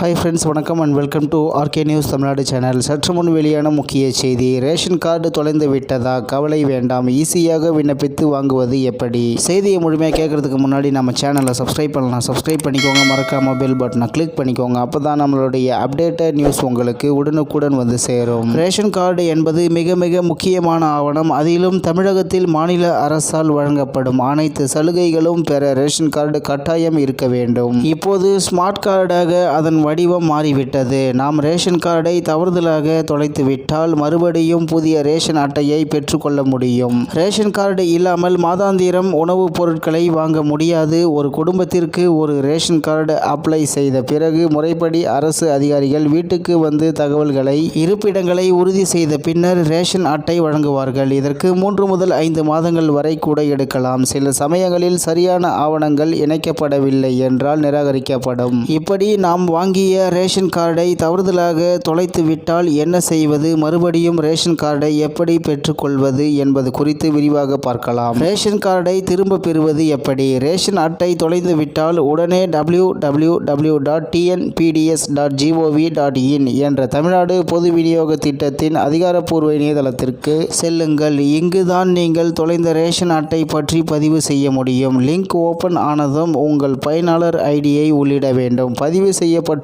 Hi friends வணக்கம் and welcome to RK news Tamil Nadu channel சற்று முன் வெளியான முக்கிய செய்தி ரேஷன் கார்டு தொலைந்து விட்டதா? கவலை வேண்டாம் ஈஸியாக விண்ணப்பித்து வாங்குவது எப்படி? செய்தியை முழுமையாக கேட்கறதுக்கு முன்னாடி நம்ம சேனலை சப்ஸ்கிரைப் பண்ணலாம். சப்ஸ்கிரைப் பண்ணிக்கோங்க மறக்காம பெல் பட்டனை கிளிக் பண்ணிக்கோங்க. அப்போ தான் நம்மளுடைய அப்டேட்டட் நியூஸ் உங்களுக்கு உடனுக்குடன் வந்து சேரும். ரேஷன் கார்டு என்பது மிக மிக முக்கியமான ஆவணம். அதிலும் தமிழகத்தில் மாநில அரசால் வழங்கப்படும் அனைத்து சலுகைகளும் பெற ரேஷன் கார்டு கட்டாயம் இருக்க வேண்டும். இப்போது ஸ்மார்ட் கார்டாக அதன் வடிவம் மாறிவிட்டது. நாம் ரேஷன் கார்டை தவறுதலாக தொலைத்துவிட்டால் மறுபடியும் புதிய ரேஷன் அட்டையை பெற்றுக்கொள்ள முடியும். ரேஷன் கார்டு இல்லாமல் மாதாந்திரம் உணவுப் பொருட்களை வாங்க முடியாது. ஒரு குடும்பத்திற்கு ஒரு ரேஷன் கார்டு அப்ளை செய்த பிறகு முறைப்படி அரசு அதிகாரிகள் வீட்டுக்கு வந்து தகவல்களை இருப்பிடங்களை உறுதி செய்த பின்னர் ரேஷன் அட்டை வழங்குவார்கள். இதற்கு மூன்று முதல் ஐந்து மாதங்கள் வரை கூட எடுக்கலாம். சில சமயங்களில் சரியான ஆவணங்கள் இணைக்கப்படவில்லை என்றால் நிராகரிக்கப்படும். இப்படி நாம் வாங்கி வாங்கிய ரேஷன் கார்டை தவறுதலாக தொலைத்து விட்டால் என்ன செய்வது? மறுபடியும் ரேஷன் கார்டை எப்படி பெற்றுக்கொள்வது என்பது குறித்து விரிவாக பார்க்கலாம். ரேஷன் கார்டை திரும்ப பெறுவது எப்படி? ரேஷன் அட்டை தொலைந்து விட்டால் உடனே W W W dot TNPDS dot GOV dot in என்ற தமிழ்நாடு பொது விநியோக திட்டத்தின் அதிகாரப்பூர்வ இணையதளத்திற்கு செல்லுங்கள். இங்குதான் நீங்கள் தொலைந்த ரேஷன் அட்டை பற்றி பதிவு செய்ய முடியும். லிங்க் ஓபன் ஆனதும் உங்கள் பயனாளர் ஐடியை உள்ளிட வேண்டும். பதிவு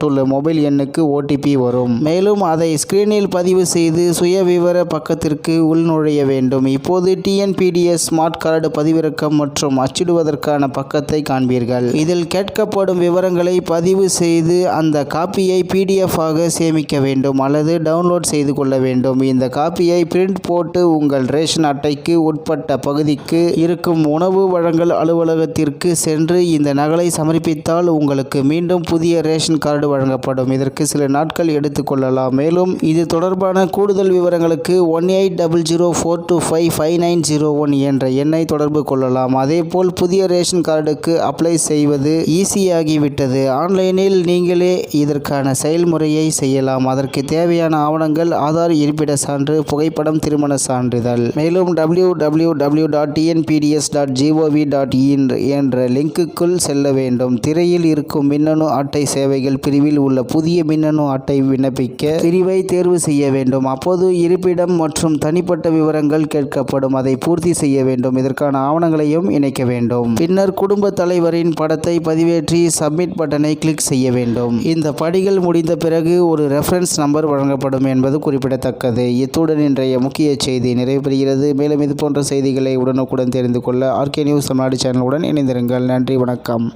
கொடுக்கப்பட்டுள்ள மொபைல் எண்ணுக்கு ஓடிபி வரும். மேலும் அதை ஸ்கிரீனில் பதிவு செய்து சுயவிவர பக்கத்திற்கு உள்நுழைய வேண்டும். இப்போது டிஎன்பிடிஎஸ் ஸ்மார்ட் கார்டு பதிவிறக்கம் மற்றும் அச்சிடுவதற்கான பக்கத்தை காண்பீர்கள். இதில் கேட்கப்படும் விவரங்களை பதிவு செய்து அந்த காப்பியை பிடிஎஃப் ஆக சேமிக்க வேண்டும் அல்லது டவுன்லோட் செய்து கொள்ள வேண்டும். இந்த காப்பியை பிரிண்ட் போட்டு உங்கள் ரேஷன் அட்டைக்கு உட்பட்ட பகுதிக்கு இருக்கும் உணவு வழங்கல் அலுவலகத்திற்கு சென்று இந்த நகலை சமர்ப்பித்தால் உங்களுக்கு மீண்டும் புதிய ரேஷன் கார்டு வழங்கப்படும். இதற்கு சில நாட்கள் எடுத்துக்கொள்ளலாம் மேலும் இது தொடர்பான கூடுதல் விவரங்களுக்கு one eight double zero four two five five nine zero one என்ற எண்ணை தொடர்பு கொள்ளலாம். அதேபோல் புதிய ரேஷன் கார்டுக்கு அப்ளை செய்வது ஈஸியாகிவிட்டது. ஆன்லைனில் நீங்களே இதற்கான செயல்முறையை செய்யலாம். அதற்கு தேவையான ஆவணங்கள் ஆதார் இருப்பிட சான்று புகைப்படம் திருமண சான்றிதழ். மேலும் W W W dot TNPDS dot GOV dot in என்ற லிங்க்குக்குள் செல்ல வேண்டும். திரையில் இருக்கும் மின்னணு அட்டை சேவைகள் பிரிவில் உள்ள புதிய மின்னணு அட்டை விண்ணப்பிக்க பிரிவை தேர்வு செய்ய வேண்டும். அப்போது இருப்பிடம் மற்றும் தனிப்பட்ட விவரங்கள் கேட்கப்படும். அதை பூர்த்தி செய்ய வேண்டும். இதற்கான ஆவணங்களையும் இணைக்க வேண்டும். பின்னர் குடும்ப தலைவரின் படத்தை பதிவேற்றி சப்மிட் பட்டனை கிளிக் செய்ய வேண்டும். இந்த படிகள் முடிந்த பிறகு ஒரு ரெஃபரன்ஸ் நம்பர் வழங்கப்படும் என்பது குறிப்பிடத்தக்கது. இத்துடன் இன்றைய முக்கிய செய்தி நிறைவு பெறுகிறது மேலும் இது போன்ற செய்திகளை உடனுக்குடன் தெரிந்து கொள்ள ஆர்கே நியூஸ் தமிழ்நாடு சேனலுடன் இணைந்திருங்கள். நன்றி வணக்கம்.